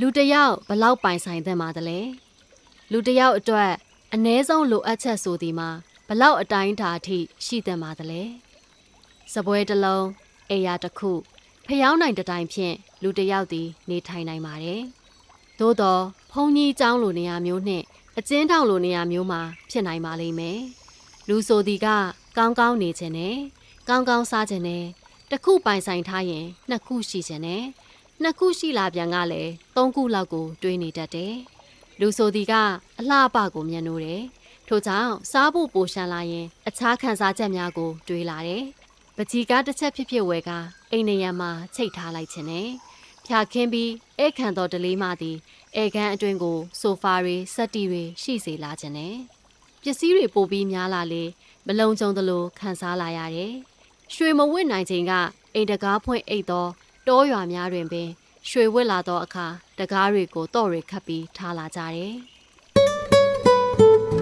လူတစ်ယောက်ဘလောက်ပိုင်ဆိုင်သင့်ပါသလဲလူတစ်ယောက်အတွက်အ ਨੇ ဆုံးလိုအပ်ချက်ဆိုဒီမှာဘလောက်အတိုင်းအတာအထိရှိသင့်ပါသလဲစပွဲတစ်လုံးအိယာတစ်ခုဖျောင်းနိုင်တစ်တိုင်ဖြင့်လူတစ်ယောက်သည်နေထိုင်နိုင်ပါတယ်သို့တော့ဖုန်ကြီးเจ้าလိုနေရာမျိုးနှင့်အကျဉ်းထောင်လိုနေရာမျိုးမှာဖြစ်နိုင်ပါလိမ့်မယ်လူဆိုဒီကကောင်းကောင်းနေခြင်းနဲ့ကောင်းကောင်းစားခြင်းနဲ့တစ်ခုပိုင်ဆိုင်ထားရင်နှစ်ခုရှိခြင်းနဲ့ နှစ်ခုရှိလာပြန်ကလည်းသုံးခုလောက်ကို တွေးနေတတ်တယ်။လူဆိုဒီကအလှအပကိုမြင်လို့တယ်။ထို့ကြောင့်စားဖို့ပိုရှမ်းလာရင် အခြားခံစားချက်များကို တွေးလာတယ်။ပကြီးကားတစ်ချက်ဖြစ်ဖြစ်ဝဲကအိမ်နေရံမှာချိတ်ထားလိုက်ခြင်းနဲ့ဖြာခင်းပြီးဧခံတော်တလေးမှသည်ဧကန်အတွင်းကိုဆိုဖာတွေစက်တီတွေရှိစေလာခြင်းနဲ့ပစ္စည်းတွေပိုပြီးများလာလေမလုံခြုံသလိုခံစားလာရတယ်။ရွှေမဝစ်နိုင်ခြင်းကအိမ်တကားဖွင့်အိတ်သော တောရွာများတွင်ပင် ရွှေဝစ်လာသောအခါတကားတွေကိုတော့တွေခတ်ပြီးထားလာကြတယ်။